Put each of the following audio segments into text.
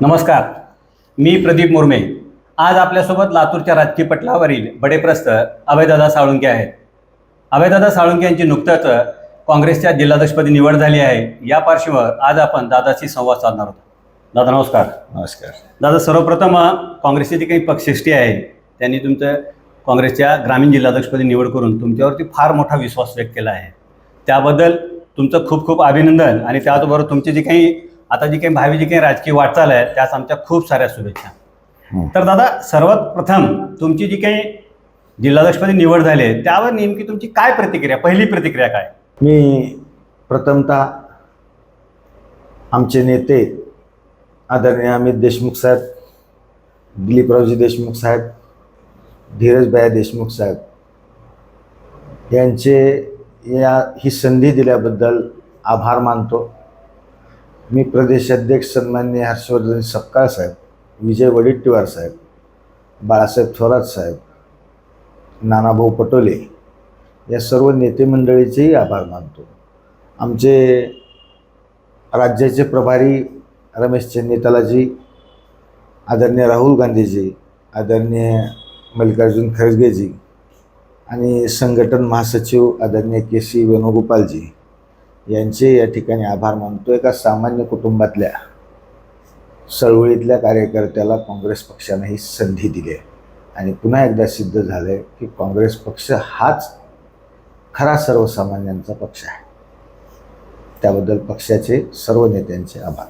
नमस्कार. मी प्रदीप मुर्मे. आज आपल्यासोबत लातूरच्या राजकीय पटलावरील बडेप्रस्थ अभयदादा साळुंके आहेत. अभयदादा साळुंके यांची नुकतंच काँग्रेसच्या जिल्हाध्यक्षपदी निवड झाली आहे. या पार्श्वभूमीवर आज आपण दादाशी संवाद साधणार आहोत. दादा नमस्कार. नमस्कार. दादा सर्वप्रथम काँग्रेसचे जे काही पक्षश्रेष्ठी आहे त्यांनी तुमचं काँग्रेसच्या ग्रामीण जिल्हाध्यक्षपदी निवड करून तुमच्यावरती फार मोठा विश्वास व्यक्त केला आहे. त्याबद्दल तुमचं खूप खूप अभिनंदन आणि त्याचबरोबर तुमची जी काही आता जी काही भावी जी काही राजकीय वाटचाल आहे त्यास आमच्या खूप साऱ्या शुभेच्छा. तर दादा सर्वात प्रथम तुमची जी काही जिल्हाध्यक्षपदी निवड झाली आहे त्यावर नेमकी तुमची काय प्रतिक्रिया पहिली प्रतिक्रिया काय? मी प्रथमतः आमचे नेते आदरणीय अमित देशमुख साहेब दिलीपरावजी देशमुख साहेब धीरजभाई देशमुख साहेब यांचे या ही संधी दिल्याबद्दल आभार मानतो. मी प्रदेशाध्यक्ष सन्मान्य हर्षवर्धन सपकाळ साहेब विजय वडेट्टीवार साहेब बाळासाहेब थोरात साहेब नानाभाऊ पटोले या सर्व नेते मंडळीचेही आभार मानतो. आमचे राज्याचे प्रभारी रमेश चन्नीतलाजी आदरणीय राहुल गांधीजी आदरणीय मल्लिकार्जुन खरगेजी आणि संघटन महासचिव आदरणीय के सी वेणुगोपालजी यांचे या ठिकाणी आभार मानतो एका सामान्य कुटुंबातल्या चळवळीतल्या कार्यकर्त्याला काँग्रेस पक्षाने ही संधी दिली आहे. आणि पुन्हा एकदा सिद्ध झालं आहे की काँग्रेस पक्ष हाच खरा सर्वसामान्यांचा पक्ष आहे. त्याबद्दल पक्षाचे सर्व नेत्यांचे आभार.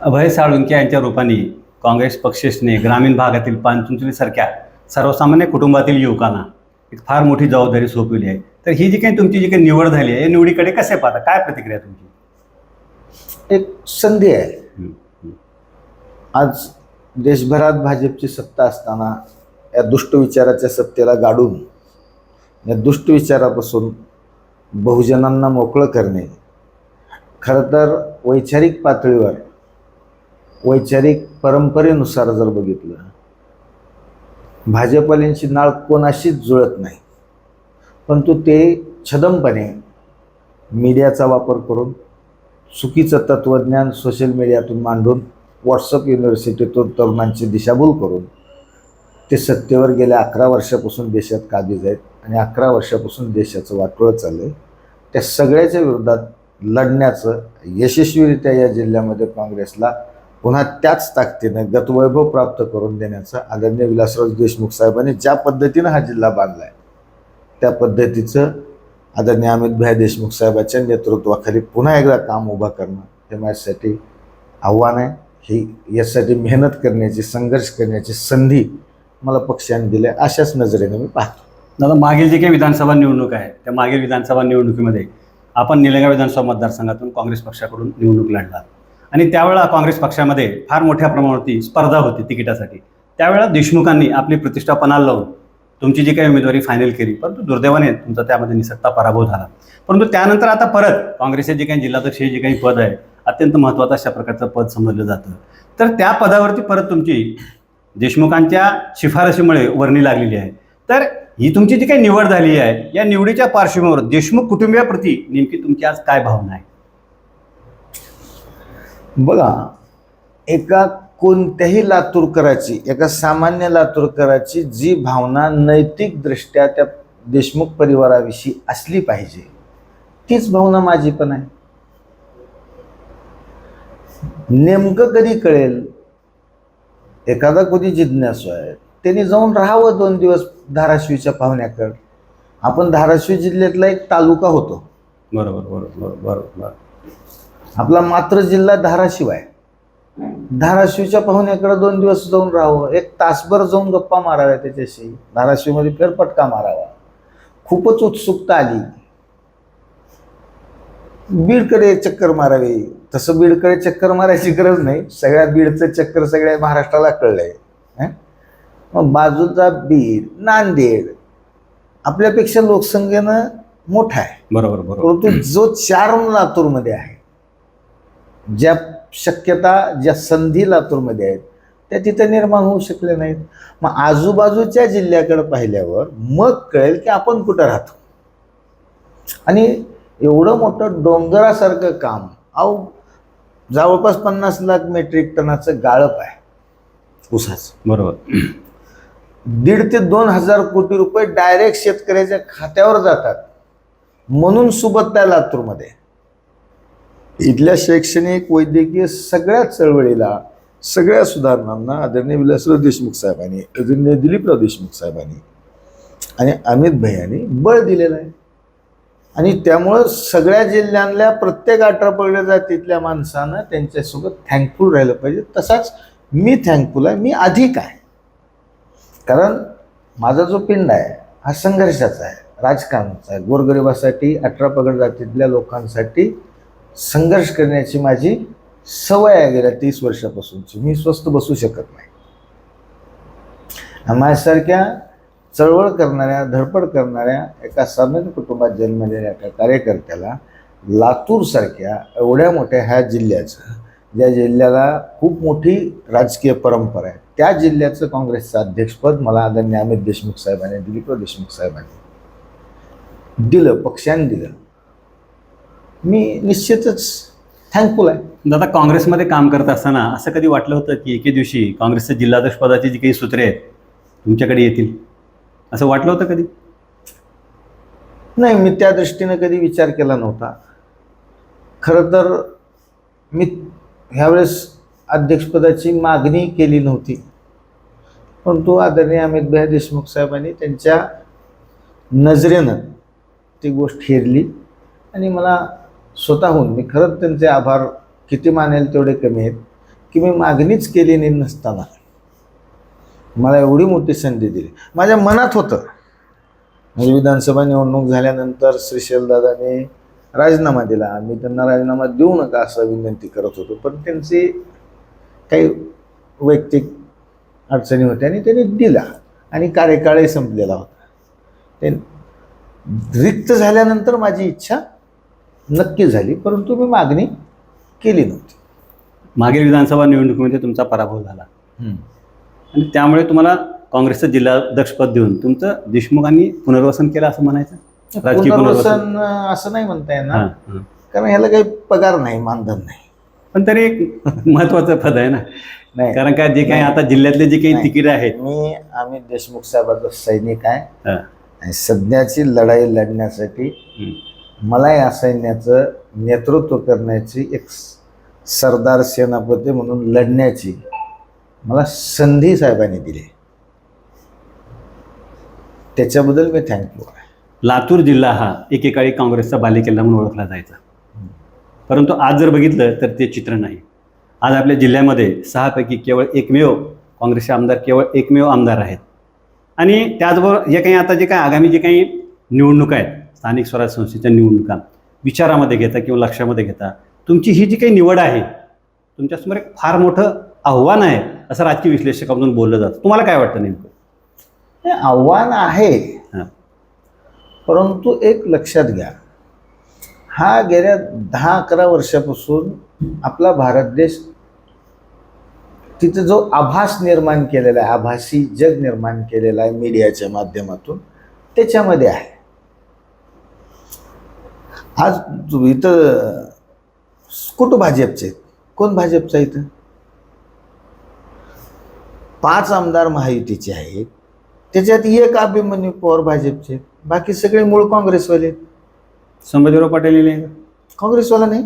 अभय साळुंके यांच्या रूपाने काँग्रेस पक्षेशने ग्रामीण भागातील पानचुंचलीसारख्या सर्वसामान्य कुटुंबातील युवकांना एक फार मोठी जबाबदारी सोपवली आहे. तर ही जी काही तुमची जी काही निवड झाली आहे या निवडीकडे कसे पाहता? काय प्रतिक्रिया तुमची? एक संधी आहे. आज देशभरात भाजपची सत्ता असताना या दुष्ट विचाराच्या सत्तेला गाडून या दुष्ट विचारापासून बहुजनांना मोकळं करणे खरं तर वैचारिक पातळीवर वैचारिक परंपरेनुसार जर बघितलं भाजपवाल्यांची नाळ कोणाशीच जुळत नाही. परंतु ते छदमपणे मीडियाचा वापर करून चुकीचं तत्त्वज्ञान सोशल मीडियातून मांडून व्हॉट्सअप युनिव्हर्सिटीतून तरुणांची दिशाभूल करून ते सत्तेवर गेल्या अकरा वर्षापासून देशात काबीज आहेत आणि अकरा वर्षापासून देशाचं वाटोळं चाललं आहे त्या सगळ्याच्या विरोधात लढण्याचं यशस्वीरित्या या जिल्ह्यामध्ये काँग्रेसला पुन्हा त्याच ताकदीनं गतवैभव प्राप्त करून देण्याचं आदरणीय विलासराव देशमुख साहेबांनी ज्या पद्धतीनं हा जिल्हा बांधला आहे त्या पद्धतीचं आदरणीय अमितभाई देशमुख साहेबाच्या नेतृत्वाखाली पुन्हा एकदा काम उभं करणं हे माझ्यासाठी आव्हान आहे. ही यासाठी मेहनत करण्याची संघर्ष करण्याची संधी मला पक्षाने दिली अशाच नजरेने मी पाहतो. दादा मागील जी काही विधानसभा निवडणूक आहे त्या मागील विधानसभा निवडणुकीमध्ये आपण निलंगा विधानसभा मतदारसंघातून काँग्रेस पक्षाकडून निवडणूक लढला. आणि त्यावेळा काँग्रेस पक्षामध्ये फार मोठ्या प्रमाणावरती स्पर्धा होती तिकिटासाठी. त्यावेळा देशमुखांनी आपली प्रतिष्ठा पणाला लावून तुमची जी काही उमेदवारी फायनल केली परंतु दुर्दैवाने तुमचा त्यामध्ये निसटता पराभव झाला. परंतु त्यानंतर आता परत काँग्रेसचे जे काही जिल्हाध्यक्ष हे जे काही पद आहे अत्यंत महत्त्वाचं अशा प्रकारचं पद समजलं जातं. तर त्या पदावरती परत तुमची देशमुखांच्या शिफारशीमुळे वर्णी लागलेली आहे. तर ही तुमची जी काही निवड झाली आहे या निवडीच्या पार्श्वभूमीवर देशमुख कुटुंबियाप्रती नेमकी तुमची आज काय भावना आहे? बघा एका कोणत्याही लातूरकराची एका सामान्य लातूरकराची जी भावना नैतिकदृष्ट्या त्या देशमुख परिवाराविषयी असली पाहिजे तीच भावना माझी पण आहे. नेमकं कधी कळेल? एखादा कोणी जिज्ञासू आहे त्यांनी जाऊन राहावं दोन दिवस धाराशिवच्या पाहुण्याकडं. आपण धाराशिव जिल्ह्यातला एक तालुका होतो. बरोबर बरोबर बरोबर बरोबर बरोबर. आपला मात्र जिल्हा धाराशिव आहे. धाराशिवच्या पाहुण्याकडे दोन दिवस जाऊन राहावं. एक तासभर जाऊन गप्पा माराव्या त्याच्याशी. धाराशिवमध्ये फेरफटका मारावा. खूपच उत्सुकता आली. बीडकडे चक्कर मारावी. तसं बीडकडे चक्कर मारायची गरज नाही. सगळ्या बीडचं चक्कर सगळ्या महाराष्ट्राला कळलंय? मग बाजूचा बीड नांदेड आपल्यापेक्षा लोकसंख्येनं मोठा आहे. बरोबर बरोबर. परंतु जो चार लातूरमध्ये आहे ज्या शक्यता ज्या संधी लातूरमध्ये आहेत त्या तिथं निर्माण होऊ शकल्या नाहीत. मग आजूबाजूच्या जिल्ह्याकडे पाहिल्यावर मग कळेल की आपण कुठं राहतो. आणि एवढं मोठं डोंगरासारखं काम अहो जवळपास पन्नास लाख मेट्रिक टनाचं गाळप आहे ऊसाचं. बरोबर. दीड ते दोन हजार कोटी रुपये डायरेक्ट शेतकऱ्याच्या खात्यावर जातात. म्हणून सुबत्ता लातूरमध्ये. इथल्या शैक्षणिक वैद्यकीय सगळ्या चळवळीला सगळ्या सुधारणांना आदरणीय विलासराव देशमुख साहेबांनी आदरणीय दिलीपराव देशमुख साहेबांनी आणि अमित भैयांनी बळ दिलेलं आहे. आणि त्यामुळं सगळ्या जिल्ह्यांतल्या प्रत्येक अठरा जातीतल्या माणसानं त्यांच्यासोबत थँकफुल राहिलं पाहिजे. तसाच मी थँकफुल आहे मी अधिक आहे. कारण माझा जो पिंड आहे हा संघर्षाचा आहे राजकारणाचा आहे. गोरगरिबासाठी अठरा पगड जातीतल्या लोकांसाठी संघर्ष करण्याची माझी सवय आहे गेल्या तीस वर्षापासूनची. मी स्वस्त बसू शकत नाही. माझ्यासारख्या चळवळ करणाऱ्या धडपड करणाऱ्या एका सामान्य कुटुंबात जन्मलेल्या एका कार्यकर्त्याला लातूरसारख्या एवढ्या मोठ्या ह्या जिल्ह्याचं ज्या जिल्ह्याला खूप मोठी राजकीय परंपरा आहे त्या जिल्ह्याचं काँग्रेसचं अध्यक्षपद मला आदरणीय अमित देशमुख साहेबांनी दिलीपराव देशमुख साहेबांनी दिलं पक्षाने दिलं. मी निश्चितच थँकफुल आहे. दादा काँग्रेसमध्ये काम करत असताना असं कधी वाटलं होतं की एके दिवशी काँग्रेसच्या जिल्हाध्यक्षपदाची जी काही सूत्रे आहेत तुमच्याकडे येतील? असं वाटलं होतं कधी? नाही मी त्या दृष्टीनं कधी विचार केला नव्हता. खरं तर मी ह्यावेळेस अध्यक्षपदाची मागणी केली नव्हती. परंतु आदरणीय अमित भाई देशमुख साहेबांनी त्यांच्या नजरेनं ती गोष्ट हेरली आणि मला स्वतःहून मी खरंच त्यांचे आभार किती मानेल तेवढे कमी आहेत की मी मागणीच केली नाही नसताना मला एवढी मोठी संधी दिली. माझ्या मनात होतं. म्हणजे विधानसभा निवडणूक झाल्यानंतर श्रीशैलदादाने राजीनामा दिला. मी त्यांना राजीनामा देऊ नका असं विनंती करत होतो. पण त्यांची काही वैयक्तिक अडचणी होत्या आणि त्यांनी दिला. आणि कार्यकाळही संपलेला होता. ते रिक्त झाल्यानंतर माझी इच्छा नक्की झाली परंतु मी मागणी केली नव्हती. मागील विधानसभा निवडणुकीमध्ये तुमचा पराभव झाला. आणि त्यामुळे तुम्हाला काँग्रेसचं जिल्हाध्यक्षपद देऊन तुमचं देशमुखांनी पुनर्वसन केलं असं म्हणायचं? राजकीय पुनर्वसन असं नाही म्हणता येणार. कारण ह्याला काही पगार नाही मानधन नाही. पण तरी एक महत्वाचं पद आहे ना. नाही. कारण काय जे काही. आता जिल्ह्यातले जे काही. तिकीट आहेत. मी अमित देशमुख साहेबाचा सैनिक आहे. आणि सध्याची लढाई लढण्यासाठी. मला या सैन्याचं नेतृत्व करण्याची एक स- सरदार सेनापती म्हणून लढण्याची मला संधी साहेबांनी दिली. त्याच्याबद्दल मी थँक्यू आहे. लातूर जिल्हा हा एकेकाळी काँग्रेसचा बालेकिल्ला म्हणून ओळखला जायचा. परंतु आज जर बघितलं तर ते चित्र नाही. आज आपल्या जिल्ह्यामध्ये सहापैकी केवळ एकमेव काँग्रेसचे आमदार केवळ एकमेव आमदार आहेत. आणि त्याचबरोबर जे काही आता जे काही आगामी जे काही निवडणुका आहेत स्थानिक स्वराज्य संस्थेच्या निवडणुका. विचारामध्ये घेता किंवा लक्षामध्ये घेता. तुमची ही जी काही निवड आहे तुमच्यासमोर एक फार मोठं आव्हान आहे असं राजकीय विश्लेषकामधून बोललं जातं. तुम्हाला काय वाटतं नेमकं? हे आव्हान आहे हां. परंतु एक लक्षात घ्या. हा गेल्या दहा अकरा वर्षापासून आपला भारत देश तिथे जो आभास निर्माण केलेला आहे आभासी जग निर्माण केलेला आहे मीडियाच्या माध्यमातून त्याच्यामध्ये आहे. आज इथं कुठं भाजपचे आहेत? कोण भाजपचा इथं पाच आमदार महायुतीचे आहेत त्याच्यात एक अभिमन्यू पवार भाजपचे आहेत. बाकी सगळे मूळ काँग्रेसवाले. संभाजीराव पाटील? काँग्रेसवाला नाही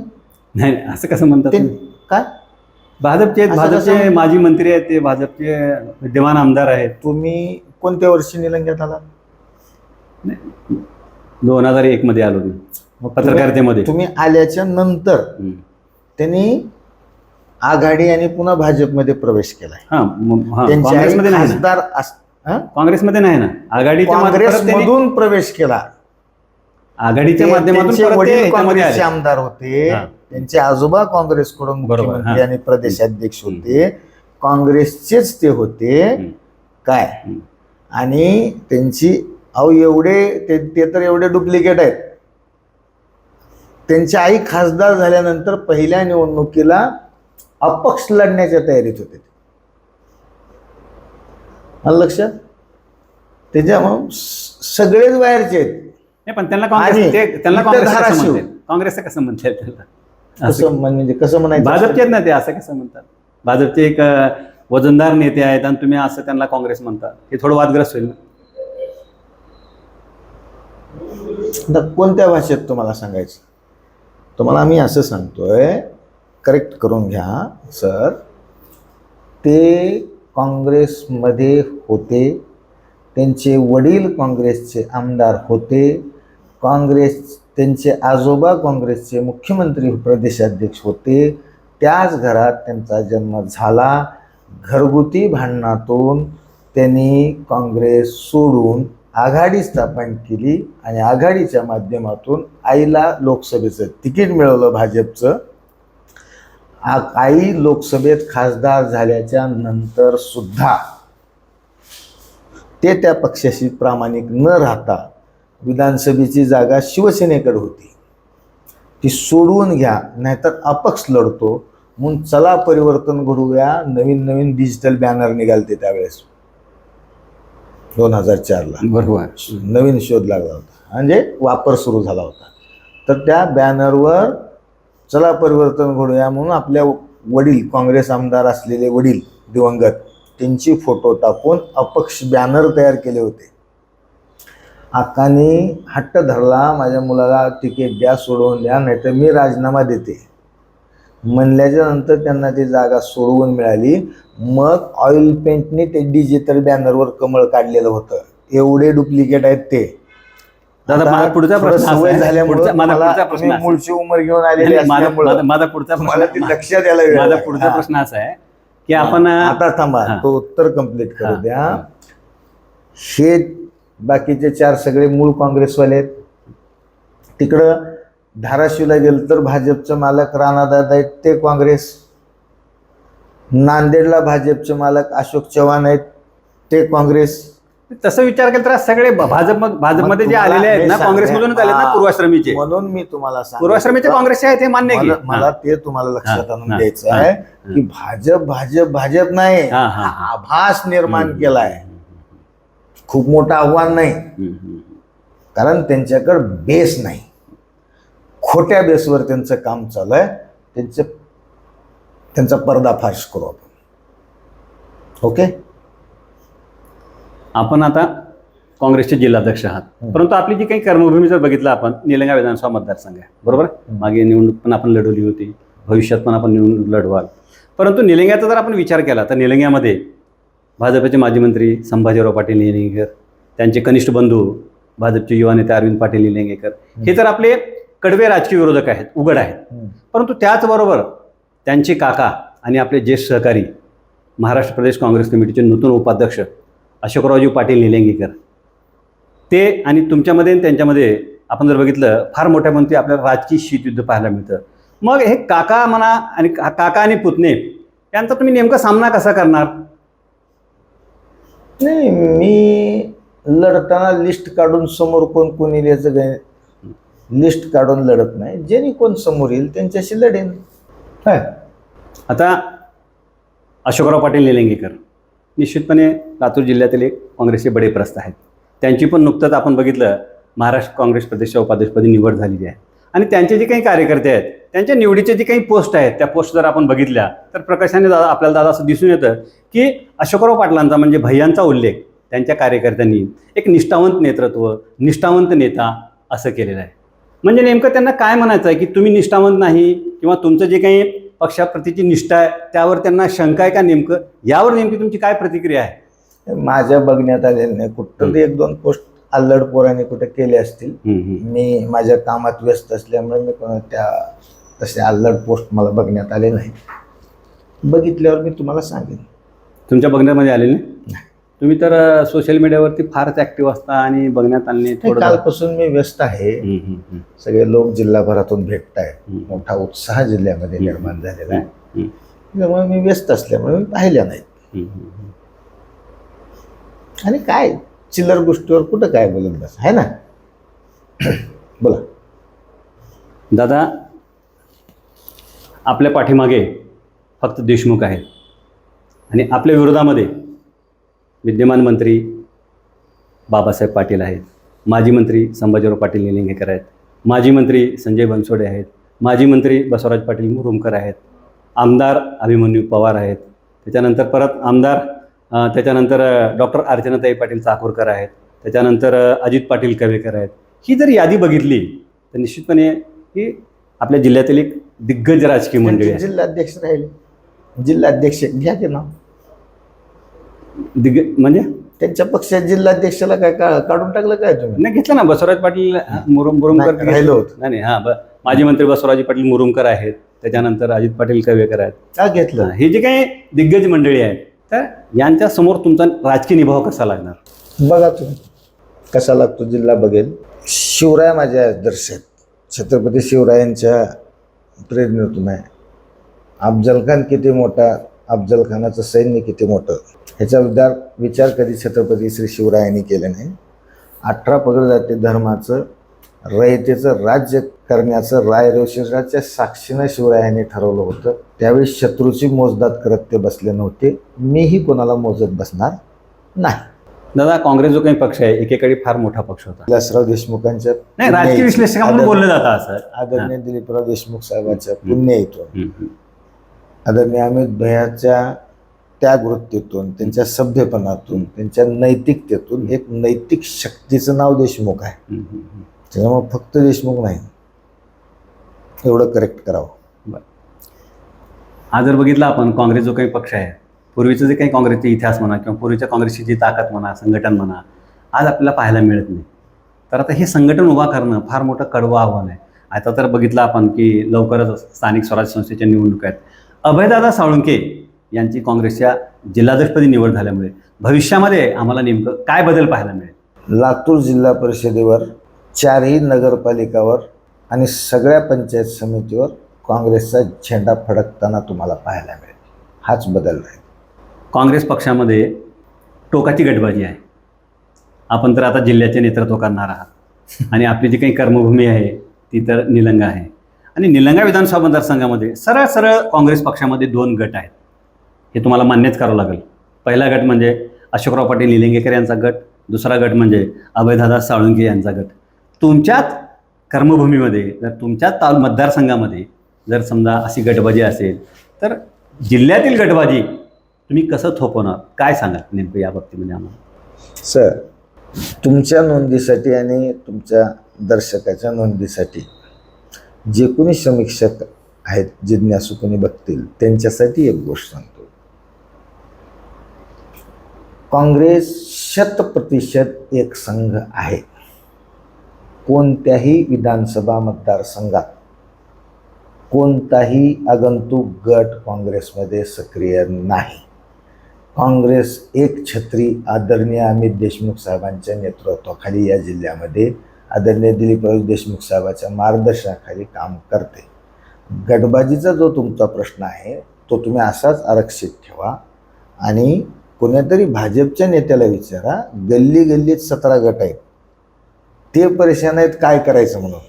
नाही नाही, असं कसं म्हणतात? काय भाजपचे भाजपचे? माजी मंत्री आहेत ते भाजपचे विद्यमान आमदार आहेत तुम्ही कोणत्या वर्षी निलंग्यात आला दोन हजार एक मध्ये आलो मी पत्रकारितेमध्ये तुम्ही आल्याच्यानंतर. त्यांनी आघाडी आणि पुन्हा भाजपमध्ये प्रवेश केलाय आई काँग्रेसमध्ये नाही ना खासदार? काँग्रेसमध्ये नाही त्यांनी- काँग्रेसमधून प्रवेश केला आघाडीच्या माध्यमातून. आमदार होते. त्यांचे आजोबा काँग्रेसकडून मुख्यमंत्री. आणि प्रदेशाध्यक्ष होते काँग्रेसचेच ते होते. काय. आणि त्यांची अहो एवढे ते तर एवढे डुप्लिकेट आहेत त्यांची आई खासदार झाल्यानंतर पहिल्या निवडणुकीला अपक्ष लढण्याच्या तयारीत होते. आलं लक्षात? त्याच्यामुळं सगळेच बाहेरचे आहेत. नाही पण त्यांना काँग्रेस ते- त्यांना कसं धाराशिव. म्हणतात काँग्रेस कसं म्हणतात त्याला कसं म्हणजे कसं म्हणायचं भाजपचे ना ते असं कसं म्हणतात? भाजपचे एक अ, वजनदार नेते आहेत आणि तुम्ही असं त्यांना काँग्रेस म्हणता हे थोडं वादग्रस्त होईल ना? आता कोणत्या भाषेत तुम्हाला सांगायचं? तुम्हाला आम्ही असं सांगतोय करेक्ट करून घ्या सर. ते काँग्रेसमध्ये होते त्यांचे वडील काँग्रेसचे आमदार होते काँग्रेस त्यांचे आजोबा काँग्रेसचे मुख्यमंत्री प्रदेशाध्यक्ष होते. त्याच घरात त्यांचा जन्म झाला. घरगुती भांडणातून त्यांनी काँग्रेस सोडून आघाडी स्थापन केली आणि आघाडीच्या माध्यमातून आईला लोकसभेचं तिकीट मिळवलं भाजपचं. आ- आई लोकसभेत खासदार झाल्याच्यानंतर सुद्धा ते त्या पक्षाशी प्रामाणिक न राहता विधानसभेची जागा शिवसेनेकडे होती. ती सोडवून घ्या नाहीतर अपक्ष लढतो. म्हणून चला परिवर्तन घडूया नवीन नवीन डिजिटल बॅनर निघालते त्यावेळेस. दोन हजार चारला बरोबर. नवीन शोध लागला होता. म्हणजे वापर सुरू झाला होता. तर त्या बॅनरवर चला परिवर्तन घडूया म्हणून आपल्या वडील काँग्रेस आमदार असलेले वडील दिवंगत त्यांची फोटो टाकून अपक्ष बॅनर तयार केले होते. अक्कानी हट्ट धरला माझ्या मुलाला तिकीट द्या सोडवून द्या नाहीतर मी राजीनामा देते. म्हणल्याच्या नंतर त्यांना ती जागा सोडवून मिळाली मग ऑइल पेंटने ते डिजिटल बॅनरवर कमळ काढलेलं होतं एवढे डुप्लिकेट आहेत ते दादा, पुढचा प्रश्न सवय. झाल्यामुळे मला. मूळची उमर घेऊन आलेले माझा पुढचा तुम्हाला ती लक्षात यायला माझा. पुढचा. प्रश्न असा आहे की आपण आता थांबा. तो उत्तर कंप्लीट करू द्या. हे बाकीचे चार सगळे मूळ काँग्रेसवाले आहेत तिकडं धाराशिवला गेलं तर भाजपचे मालक राणादादा आहेत ते काँग्रेस नांदेडला भाजपचे मालक अशोक चव्हाण आहेत ते काँग्रेस तसं विचार केला तर सगळे भाजप भाजपमध्ये जे आलेले आहेत ना. काँग्रेसमधूनच आले ना. पूर्वाश्रमीचे म्हणून मी तुम्हाला. पूर्वाश्रमीचे काँग्रेसचे आहेत हे मान्य आहे मला ते तुम्हाला लक्षात आणून द्यायचं आहे की भाजप भाजप भाजप नाही. आभास निर्माण. केलाय खूप मोठं आव्हान नाही. कारण त्यांच्याकडे बेस नाही खोट्या बेसवर त्यांचं काम चालू आहे त्यांचे त्यांचा पर्दाफाश करू आपण. ओके आपण आता काँग्रेसचे जिल्हाध्यक्ष आहात. परंतु आपली जी काही कर्मभूमी जर बघितलं आपण निलंगा विधानसभा मतदारसंघ आहे. बरोबर. मागे निवडणूक पण आपण लढवली होती. भविष्यात पण आपण निवडणूक लढवाल. परंतु निलंग्याचा जर आपण विचार केला तर निलंग्यामध्ये भाजपचे माजी मंत्री संभाजीराव पाटील निलंगेकर त्यांचे कनिष्ठ बंधू भाजपचे युवा नेते अरविंद पाटील निलंगेकर हे तर आपले कडवे राजकीय विरोधक आहेत उघड आहेत. परंतु त्याचबरोबर त्यांचे काका आणि आपले ज्येष्ठ सहकारी महाराष्ट्र प्रदेश काँग्रेस कमिटीचे नूतन उपाध्यक्ष अशोकरावजी पाटील निलंगेकर ते आणि तुमच्यामध्ये आणि त्यांच्यामध्ये आपण जर बघितलं फार मोठ्या प्रमाणात आपल्याला राजकीय शीतयुद्ध पाहायला मिळतं. मग हे काका म्हणा आणि काका आणि पुतणे यांचा तुम्ही नेमका सामना कसा करणार? नाही मी लढताना लिस्ट काढून समोर कोण कोण येईल याचं लिस्ट काढून लढत नाही. ज्यांनी कोण समोर येईल त्यांच्याशी लढेन. काय आता अशोकराव पाटील निलंगेकर निश्चितपणे लातूर जिल्ह्यातील एक काँग्रेसचे बडे प्रस्त आहेत. त्यांची पण नुकतंच आपण बघितलं महाराष्ट्र काँग्रेस प्रदेशच्या उपाध्यक्षपदी निवड झालेली आहे. आणि त्यांचे जे काही कार्यकर्ते आहेत त्यांच्या निवडीचे जे काही पोस्ट आहेत त्या पोस्ट जर आपण बघितल्या तर प्रकाशाने दादा आपल्याला दादा असं दिसून येतं की अशोकराव पाटलांचा म्हणजे भैयांचा उल्लेख त्यांच्या कार्यकर्त्यांनी एक निष्ठावंत नेतृत्व निष्ठावंत नेता असं केलेलं आहे. म्हणजे नेमकं त्यांना काय म्हणायचं आहे? की तुम्ही निष्ठावंत नाही किंवा तुमचं जे काही पक्षाप्रतीची निष्ठा आहे त्यावर त्यांना शंका आहे का नेमकं? यावर नेमकी तुमची काय प्रतिक्रिया आहे? माझ्या बघण्यात आलेलं नाही. कुठं तरी एक दोन पोस्ट अल्लड पोराने कुठे केले असतील. मी माझ्या कामात व्यस्त असल्यामुळे मी कोणा- त्या तसे अल्लड पोस्ट मला बघण्यात आले नाही बघितल्यावर मी तुम्हाला सांगेन. तुमच्या बघण्यामध्ये आलेले नाही? तुम्ही तर सोशल मीडियावरती फारच ऍक्टिव्ह असता आणि बघण्यात आले कालपासून मी व्यस्त आहे. सगळे लोक जिल्हाभरातून भेटत आहेत. मोठा उत्साह जिल्ह्यामध्ये. निर्माण झालेला आहे. त्यामुळे मी व्यस्त असल्यामुळे मी पाहिल्या नाहीत. आणि काय चिल्लर गोष्टीवर कुठं काय बोलत बस आहे ना? बोला. दादा आपल्या पाठीमागे फक्त देशमुख आहेत. आणि आपल्या विरोधामध्ये विद्यमान मंत्री बाबासाहेब पाटील आहेत. माजी मंत्री संभाजीराव पाटील निलंगेकर आहेत. माजी मंत्री संजय बनसोडे आहेत. माजी मंत्री बसवराज पाटील मुरुमकर आहेत. आमदार अभिमन्यू पवार आहेत. त्याच्यानंतर परत आमदार त्याच्यानंतर डॉक्टर अर्चनाताई पाटील चाकूरकर आहेत. त्याच्यानंतर अजित पाटील कवेकर आहेत. ही जर यादी बघितली तर निश्चितपणे ही आपल्या जिल्ह्यातील एक दिग्गज राजकीय मंडळी जिल्हाध्यक्ष राहिले. जिल्हाध्यक्ष घ्या की नाव. दिग्गज म्हणजे? त्यांच्या पक्षात जिल्हाध्यक्षाला काय का- काढून टाकलं काय तुम्ही? नाही घेतलं ना बसवराज पाटील मुरुम मुरुमकर राहिलं होतं. नाही नाही हां ब माजी मंत्री बसवराज पाटील मुरुमकर आहेत. त्याच्यानंतर अजित पाटील कवेकर आहेत. का घेतलं? हे जे काही दिग्गज मंडळी आहेत तर यांच्या समोर तुमचा राजकीय निभाव कसा लागणार? बघा तुम्ही. कसा लागतो जिल्हा बघेल? शिवराय माझ्या आदर्श आहेत. छत्रपती शिवरायांच्या प्रेरणेतून आहे. अफजल खान किती मोठा अफजल खानाचं सैन्य किती मोठं? ह्याचा विचार विचार कधी छत्रपती श्री शिवरायांनी केले नाही. अठरा पगड जाती धर्माचं रयतेचं राज्य करण्याचं रायरोशराच्या साक्षीनं शिवरायांनी ठरवलं होतं. त्यावेळी शत्रूची मोजदात करत ते बसले नव्हते. मीही कोणाला मोजत बसणार नाही. दादा काँग्रेस जो काही पक्ष आहे एकेकाळी फार मोठा पक्ष होता. विलासराव देशमुखांच्या नाही राजकीय विश्लेषकांकडून आदर- बोललं जातं असं. आदरणीय दिलीपराव देशमुख साहेबांच्या पुण्य येतो. आदरणीय अमित भैयाच्या त्याग वृत्तीतून त्यांच्या सभ्यपणातून त्यांच्या नैतिकतेतून एक नैतिक शक्तीचं नाव देशमुख आहे. त्याच्यामुळे फक्त देशमुख नाही. एवढं करेक्ट करावं. हा जर बघितला आपण काँग्रेस जो काही पक्ष आहे पूर्वीचं जे काही काँग्रेसचे इतिहास म्हणा किंवा पूर्वीच्या काँग्रेसची जी ताकद म्हणा संघटन म्हणा आज आपल्याला पाहायला मिळत नाही. तर आता हे संघटन उभा करणं फार मोठं कडवं आव्हान आहे. आता तर बघितलं आपण की लवकरच स्थानिक स्वराज्य संस्थेच्या निवडणुका आहेत. अभयदादा साळुंके यांची काँग्रेसच्या जिल्हाध्यक्षपदी निवड झाल्यामुळे भविष्यामध्ये आम्हाला नेमकं काय बदल पाहायला मिळेल? लातूर जिल्हा परिषदेवर चारही नगरपालिकावर आणि सगळ्या पंचायत समितीवर काँग्रेसचा झेंडा फडकताना तुम्हाला पाहायला मिळेल. हाच बदल आहे काँग्रेस पक्षामध्ये टोकाची गटबाजी आहे. आपण तर आता जिल्ह्याचे नेतृत्व करणार आहात. आणि आपली जी काही कर्मभूमी आहे ती तर निलंगा आहे. आणि निलंगा विधानसभा मतदारसंघामध्ये सरळ सरळ काँग्रेस पक्षामध्ये दोन गट आहेत. हे तुम्हाला मान्यच करावं लागेल. पहिला गट म्हणजे अशोकराव पाटील निलिंगेकर यांचा गट. दुसरा गट म्हणजे अभयदादा साळुंके यांचा गट. तुमच्याच कर्मभूमीमध्ये जर तुमच्याच ताल मतदारसंघामध्ये जर समजा अशी गटबाजी असेल तर जिल्ह्यातील गटबाजी तुम्ही कसं थोपवणार? काय सांगाल नेमकं या बाबतीमध्ये आम्हाला? सर तुमच्या नोंदीसाठी आणि तुमच्या दर्शकाच्या नोंदीसाठी जे कोणी समीक्षक आहेत जिज्ञासू कोणी बघतील त्यांच्यासाठी एक गोष्ट सांगतो. काँग्रेस शतप्रतिशत एक संघ आहे. कोणत्याही विधानसभा मतदारसंघात कोणताही आगंतुक गट काँग्रेसमध्ये सक्रिय नाही. काँग्रेस एक छत्री आदरणीय अमित देशमुख साहेबांच्या नेतृत्वाखाली या जिल्ह्यामध्ये आदरणीय दिलीपराव देशमुख साहेबांच्या मार्गदर्शनाखाली काम करते. गटबाजीचा जो तुमचा प्रश्न आहे तो तुम्ही असाच आरक्षित ठेवा आणि कोणीतरी भाजपच्या नेत्याला विचारा गल्ली गल्लीत सतरा गट आहेत. ते परेशान आहेत काय करायचं म्हणून?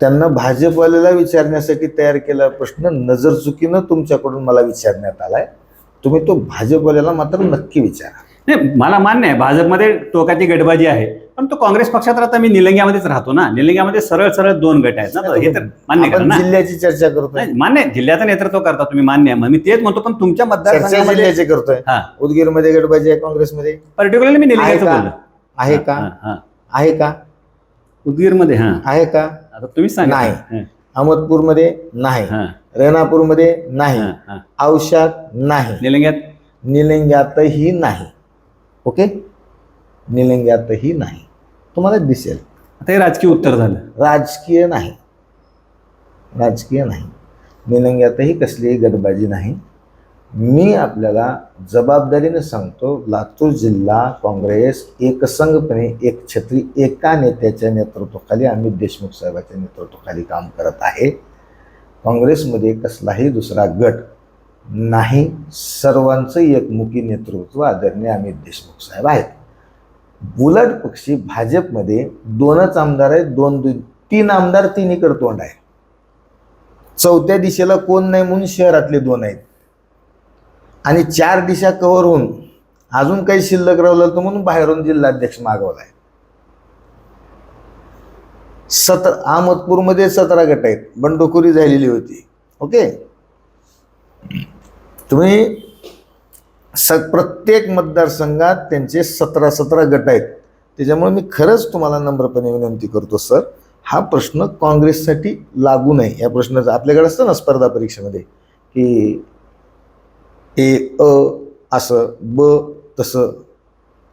त्यांना भाजपवाल्याला विचारण्यासाठी तयार केला प्रश्न नजरचुकीनं तुमच्याकडून मला विचारण्यात आलाय. तुम्ही तो भाजपवाल्याला मात्र नक्की विचारा. नाही मला मान्य आहे भाजपमध्ये टोकाची गटबाजी आहे. पण तो काँग्रेस पक्षात राहता मी निलंग्यामध्येच राहतो ना. निलंग्यामध्ये सरळ सरळ दोन गट आहेत ना तर हे तर मान्य करा आपण ना. जिल्ह्याची चर्चा करतोय. नाही, मान्य आहे. जिल्ह्याचं नेतृत्व करता तुम्ही मान्य आहे. मग मी तेच म्हणतो पण तुमच्या चर्चा मतदारसंघामध्ये जिल्ह्याची करतोय. हा. उदगीरमध्ये गटबाजी आहे काँग्रेसमध्ये? पर्टिक्युलरली मी निलंग्याचं आहे का? बोललो. आहे का? हा, हा. आहे का? उदगीरमध्ये हा. आहे का? आता तुम्हीच सांगा. नाही. हा, अहमदपूरमध्ये नाही. हा, रेणापूरमध्ये नाही. हा, हा. औशात नाही. निलंग्यात? निलंग्यातही नाही. ओके? निलंग्यातही नाही. तुम्हाला दिसेल. आता हे राजकीय उत्तर झालं. राजकीय नाही. राजकीय नाही. निलंग्यातही कसलीही गटबाजी नाही. मी आपल्याला जबाबदारीने सांगतो लातूर जिल्हा काँग्रेस एकसंघपणे एक छत्री एका नेत्याच्या नेतृत्वाखाली अमित देशमुख साहेबांच्या नेतृत्वाखाली काम करत आहे. काँग्रेसमध्ये कसलाही दुसरा गट नाही. सर्वांचं एकमुखी नेतृत्व आदरणीय अमित देशमुख साहेब आहेत. उलट पक्षी भाजपमध्ये दोनच आमदार आहेत दोन दोन तीन आमदार तिन्हीकडे तोंड आहे. चौथ्या दिशेला कोण नाही म्हणून शहरातले दोन आहेत. आणि चार दिशा कव्हर होऊन अजून काही शिल्लक राहिलं तर म्हणून बाहेरून जिल्हाध्यक्ष मागवलाय सत अहमदपूरमध्ये सतरा गट आहेत. बंडखोरी झालेली होती. ओके? तुम्ही स प्रत्येक मतदारसंघात त्यांचे सतरा सतरा गट आहेत. त्याच्यामुळे मी खरंच तुम्हाला नम्रपणे विनंती करतो सर हा प्रश्न काँग्रेससाठी लागू नाही या प्रश्नाचं आपल्याकडे असतं ना स्पर्धा परीक्षेमध्ये की ए अ असं ब तसं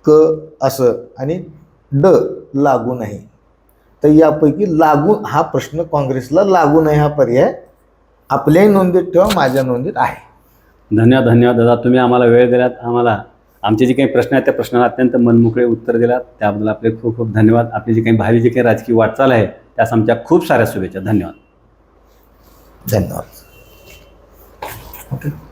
क असं आणि ड लागू नाही. तर यापैकी लागू हा प्रश्न काँग्रेसला लागू नाही हा पर्याय आपल्याही नोंदीत ठेवा माझ्या नोंदीत आहे. धन्यवाद धन्यवाद दादा तुम्ही आम्हाला वेळ दिलात आम्हाला आमचे जे काही प्रश्न आहेत त्या प्रश्नाला अत्यंत मनमोकळे उत्तर दिलात. त्याबद्दल आपले खूप खूप धन्यवाद. आपली जी काही भावी जी काही राजकीय वाटचाल आहे त्यास आमच्या खूप साऱ्या शुभेच्छा. धन्यवाद. धन्यवाद. ओके